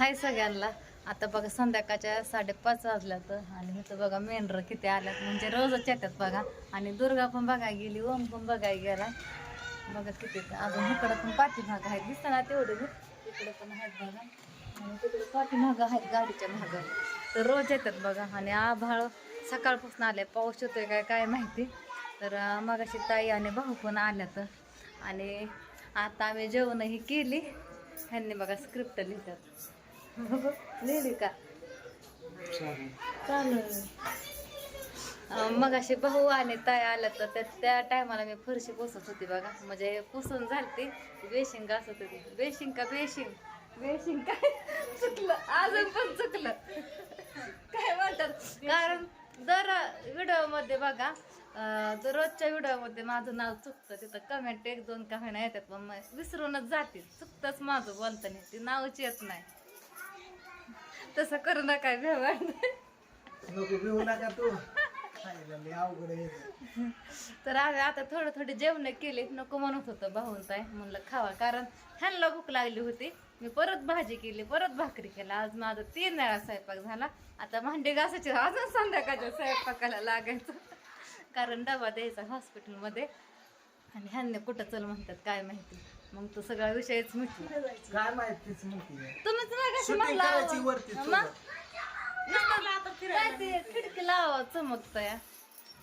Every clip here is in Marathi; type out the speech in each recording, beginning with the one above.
हाय सगळ्यांना. आता बघा संध्याकाळच्या साडेपाच वाजल्यात आणि इथं बघा मेंढरं किती आल्यात. म्हणजे रोजच येतात बघा. आणि दुर्गा पण बघायला गेली ओम पण बघायला गेला. बघा किती अजून इकडं पण पाठीमागं आहेत. दिसताना तेवढे तिकडं पण आहेत बघा. आणि तिकडे पाठीमागं आहेत गाडीच्या मागं. तर रोज येतात बघा. आणि आभाळ सकाळपासून आले पाऊस येतोय काय काय माहिती. तर अं, मगाशी ताई आणि भाऊ पण आल्यात. आणि आता आम्ही जेवणही केली. ह्यांनी बघा स्क्रिप्ट लिहितात लिहिली का? चालेल. मग असे भाऊ आणि ताई आल्या तर त्या त्या टायमाला मी फरशी पुसत होती बघा. म्हणजे पुसून झालती. बेशिंग असत होती बेशिंग का बेशिंग? बेशिंग काय? चुकलं. अजून पण चुकलं. काय म्हणतात? कारण दर व्हिडिओमध्ये बघा दर रोजच्या व्हिडिओमध्ये माझं नाव चुकतं. तिथं कमेंट एक दोन कमेंट येतात पण मग विसरूनच जाते चुकतंच माझं बोलताना. ती नावच येत नाही. तसं करू नका नको भिवू नका तू. खायला लय अवघड आहे. तर आम्ही आता थोडं थोडी जेवण केली नको म्हणत होतं भाऊन ताई म्हणलं खावा कारण ह्यांना भूक लागली होती. मी परत भाजी केली परत भाकरी केला. आज माझा तीन वेळा स्वयंपाक झाला. आता भांडी घासायची अजून संध्याकाळच्या स्वयंपाकाला लागायचं. कारण डबा द्यायचा हॉस्पिटलमध्ये आणि ह्यांनी कुठं चल म्हणतात काय माहिती. मग तो सगळा विषयच मिटला काय माहितीच म्हणते तुम्हीच मगाशी Shooting म्हणला. करायची वरती मग? चोरून. काय ते खिडकी लावा चमकत या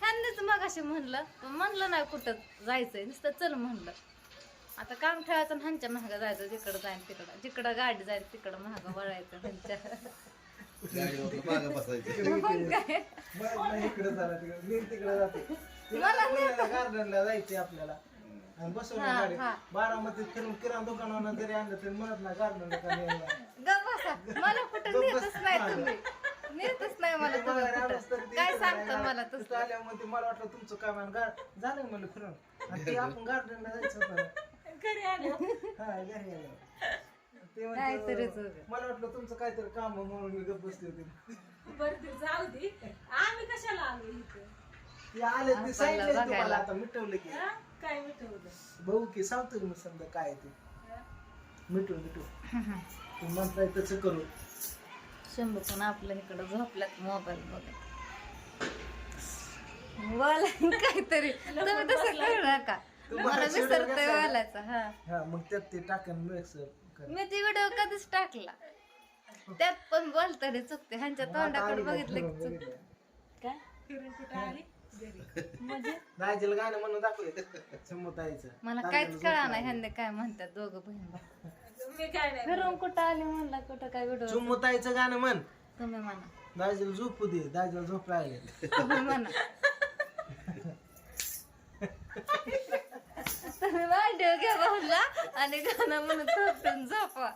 ह्यांनीच मग असे म्हणलं. पण म्हणलं नाही कुठं जायचंय. नुसतं चल म्हणलं. आता काम ठेवायचं आणि ह्यांच्या महागा जायचं. जिकडं जाईल तिकडं. जिकडं गाडी जाईल तिकडं महागा वळायचं ह्यांच्या. मागं बसायचे. मग काय? इकडे झाला तिकडे. मी तिकडे जाते. गार्डनला जायचे आपल्याला. आणि बसवलं हा, गाडी हा. बारामतीत फिरून किराणा दुकानावर जरी आणलं तरी म्हणत ना गार्डनला का न्यायला. ग बसा. मला कुठं नेतच. नाही तुम्ही. नेतच नाही मला तुम्ही मला आलोच तर कुठं. ते काय सांगता. मला तिथं तसं आल्यामध्ये मला वाटलं तुमचं काम झालं म्हणलं फिरून. आणि ते आपण गार्डनला जायचं होतं. घरी आलो हा घरी आलो ते काहीतरीच होतं. मला वाटलं तुमचं काहीतरी काम आहे म्हणून मी गप्प बसली होती. बरं ते जाऊ दे. आम्ही कशाला आलो इथं? आले ते सांगितलं बघायला. तुम्हाला आता मिटवलं की. हा? काय मिठवलं भाऊ की सांगतो मी समजा काय ते. मिटू मिटू तू म्हणताय तसं करू. शंभू पण आपल्या इकडं झोपल्यात मोबाईल बघत. बोला काहीतरी. तुम्ही तसं करू नका. तुम्हाला मला शिव्या विसरतोय कसा? बोलायचं हा. हा मग त्यात ते टाकन मिक्सर कर. मी ती व्हिडिओ कधीच टाकला. त्यात पण बोलताना चुकते. ह्यांच्या तोंडाकडे बघितलं की चुकते. काय? फिरून कुठं आली? घरी दाजीला गाणं म्हणून दाखवले समोतायचं मला काहीच कळा नाही ह्यांनी काय म्हणतात दोघं बहीण. मी काय नाही फिरून कुठं आले म्हणला कुठं काय व्हिडिओ चुम्मतायचं गाणं म्हण. तुम्ही म्हणा. दाजीला झोपू दे दाजीला झोप लागले तुम्ही म्हणा. तुम्ही भांडव घ्या भाऊला आणि गाणं म्हणून थोपटून झोपा.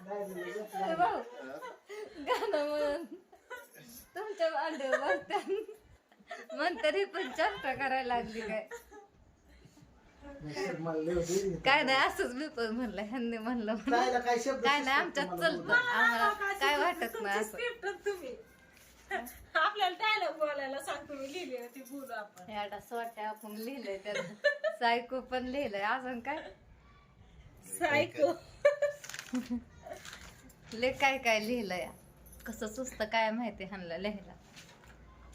दाजीला झोप ए भाऊ गाणं म्हणून तुमच्या भांडव बसत्या म्हणतात ही पण चर्चा करायला लागली काय? होते. काय नाही असंच मी पण म्हणलं ह्यांनी म्हणलं काय शब्द काय नाही आमच्यात चलतं. आम्हाला काय वाटत नाही असं. स्क्रिप्ट तुम्ही? आपल्याला डायलॉग बोलायला सांगतो मी लिहिली ती बोलू आपण. सोट्या आपण लिहिलंय त्यात. सायको पण लिहिलंय अजून काय? सायको. ले काय काय लिहिलंय. कसं सुस्त काय माहिती ह्यांना लिहायला.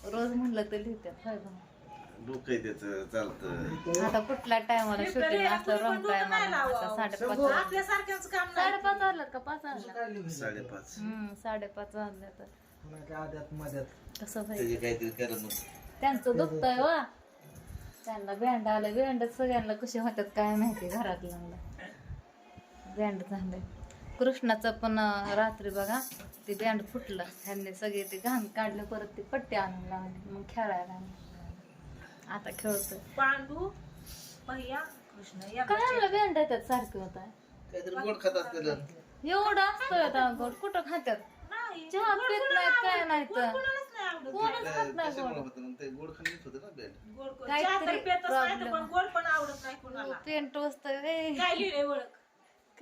रोज म्हणलं तर लिहितात होय भाऊ. डोकं आहे त्याचं चालतं. आता कुठल्या टायमाला शूटिंग असलं रॉंग टायमाला साडेपाच शंभर. आपल्या सारख्याच काम नाही. साडेपाच वाजलं का? पाच वाजलं? साडेपाच. हम्म साडेपाच वाजलं तर कोणाच्या आद्यात मध्यात कसं त्याचे व्हायचं काहीतरी करा मग. त्यांचं दुखतंय वा त्यांना बँड आलं बँड सगळ्यांना कसे होतात काय माहिती घरातल्यांना. बँड झालंय. कृष्णाचं पण रात्री बघा ते बँड फुटलं. ह्यांनी सगळे ते घाण काढलं परत ते पट्टी आणून लावली मग खेळायला लागले. आता खेळतोय. पांडू पहिया कृष्ण काय आणलं बँड येतात सारखे होत? एवढं असतोय आता गोड. कुठं खात्यात? नाही चहा पित नाहीत काय नाही तर कोणालाच नाही आवडत. कोणच खात नाही गोड. बँड काहीतरी चहा तर पितच नाही तर problem. पण गोड पण आवडत नाही कोणाला. पेंट वस्तय रे काय लिहिले ओळख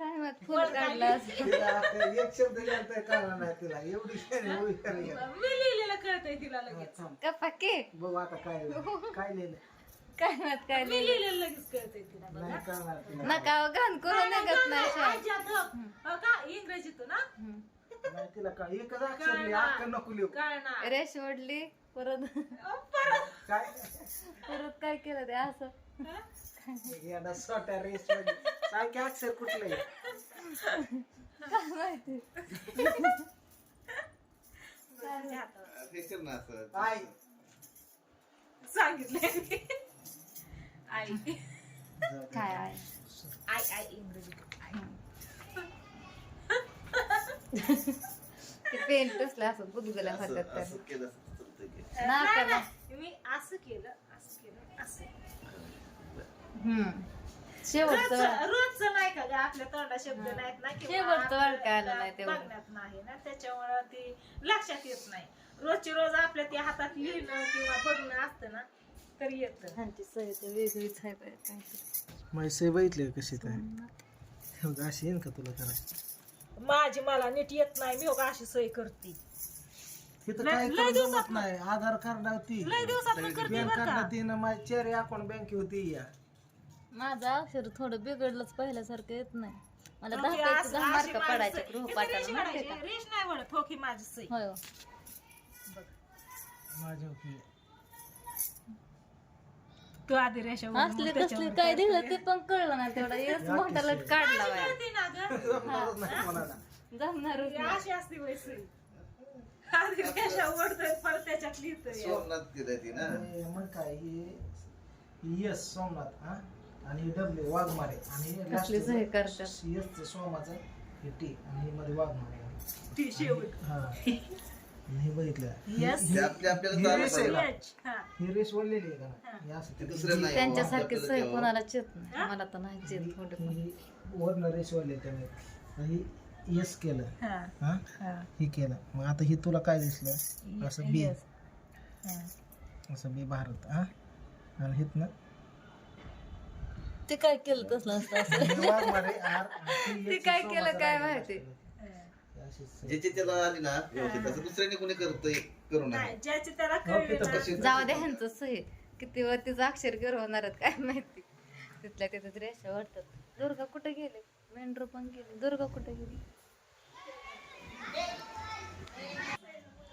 काय? माहीत फुल काढलं. तिला एक शब्द नाही तिला. एवढी शाणी हुशार आहे. मी लिहिलेलं कळतंय तिला लगेच. थांब. गप्पा के बघू आता काय काय लिहिलं काय माहीत काय मी लिहिलं लिहिलेलं लगेच कळतंय तिला बघा. नाही करणार तिला. नका हो, घाण नाही का? इंग्रजीतून ना. नाही तिला का एकच अक्षर लिहा अक्कल नको लिहू. कळणार. रेश ओढली परत परत काय? परत काय केलं ते? असं. याला सोट्या रेस मध्ये की अक्षर कुठलं काय कर ना असं आई सांगितलंय मी. आई काय आहे आई आई इंग्रजीतून आई. ते पेन टसलं असं गुदगुल्या असं होतात असं केलं असं चालतंय की. ना नाही, करा. नाही. मी असं केलं असं केलं असं हम्म शेवटचं. रोजचं रोजचं नाही का ग? आपल्या तोंडा शब्द नाहीत ना किंवा शेवटचं आपल्या वाक्य आलं नाही तेवढं. बघण्यात नाही ना त्याच्यामुळं ते लक्षात येत नाही. रोजची रोज आपल्या ते हातात लिहिणं किंवा बघणं असतं ना तर येत. ह्यांची सही तर वेगळीच आहे बाई, काहीतरी. माझी सही बघितली का कशी काय? अशी येईन का तुला करायची माझी मला नीट येत नाही मी हो का अशी सोय करते. तिथं लय- काय लय करून दिवसात जमत नाही. आधार कार्ड होती. लय दिवसात करते पॅन बरं का. कार्ड तिनं माझी चेअर अकाउंट बँके होती या माझं अक्षर थोडं बिघडलंच पहिल्यासारखं येत नाही. मला दहा पैकी मार्क पडायचे गृहपाठाला की? होय. हो. तू आधी रेषा वळून मग असले कसले त्याच्यावर काय दिलं? ते पण कळलं ना तेवढा. येस मोठाला काढला बाया कळते ना ग? जमणारच नाही कोणाला. जमणारच ही नाही. अशी असते बाई सही आधी रेषा ओढतोय परत त्याच्यात लिहितोय. सोमनाथ ती ना? हे मग काय हे यस सोमनाथ हा? आणि डब्ल्यू वाघमारे. आणि करतात? यस सोमाचं हे टी आणि हे मध्ये वाघमारे. ती शेवट. हा. आणि हे बघितलं. Yes. हे- ते आपल्या आपल्याला ही चालत रेस आहे? हा. ही रेस वळलेली आहे का? हे. असं ते दुसरं नाही. त्यांच्यासारखी आपल्याला सही तेव्हा. कोणाला चेत नाही. मला तर नाही चेत थोडे पण ही वरनं रेस वळले त्याने. ही यस केलं. हा. हा? हा. ही केलं. मग आता ही तुला काय दिसलं? असं बी. Yes. हा. असं बी भारत हा? आणि हित ना ते काय केलं आर आणि ते काय केलं काय माहिती. हे. ज्याची त्याला आली ना व्यवस्थित असं दुसऱ्याने कोणी करतोय करू नये. नाही ज्याची त्याला ओके, कळली तर ना. कशी- जाऊ दे ह्यांचं सही किती वर तिचं अक्षर गिरवणार आहेत काय माहिती. तिथल्या तिथं रेषा वाटतात. दुर्गा कुठे गेले? मेंढर पण गेले. दुर्गा कुठे गेली?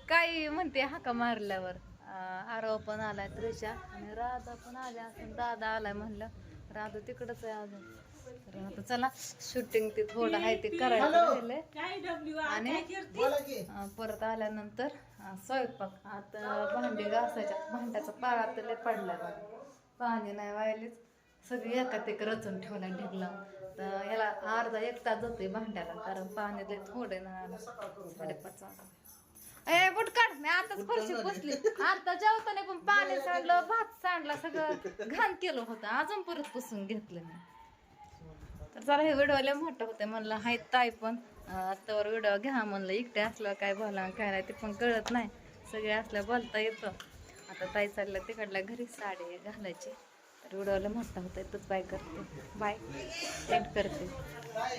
काही म्हणते हाका मारल्यावर. अं, आरव पण आलाय त्रिशा आणि राधा पण आल्या असं दादा आलाय म्हणलं. राधा तिकडच आहे अजून. तर आता चला शूटिंग ते थोडं आहे ते करायचं राहिलंय काय डब्ल्यू आणि- परत आल्यानंतर स्वयंपाक. आता भांडी घासायच्या. भांड्याचा पारा तर लय पडला बघा. पाणी नाही वाहिलीच सगळी एकात एक रचून ठेवला ढिगला. तर ह्याला अर्धा एक तास जातोय भांड्याला कारण पाणी लय थोडे ना. साडेपाच वाजता. ए बुट काढ. मी आताच फरशी पुसली. आता जेवताना पण पाणी सांडलं भात सांडला सगळं घाण केलं होतं. अजून परत पुसून घेतलं मी. तर जरा हे व्हिडिओ मोठं होतं म्हणलं. हाय ताई पण. आत्तावर व्हिडिओ घ्या म्हणलं. एकटे असलं काय बोला काय नाही ते पण कळत नाही. सगळे असल्या बोलता येतं. आता ताई चालल्या तिकडल्या घरी साडी घालायची. तर व्हिडिओ लय मोठा होता इथंच बाय करते. बाय. एंड करते.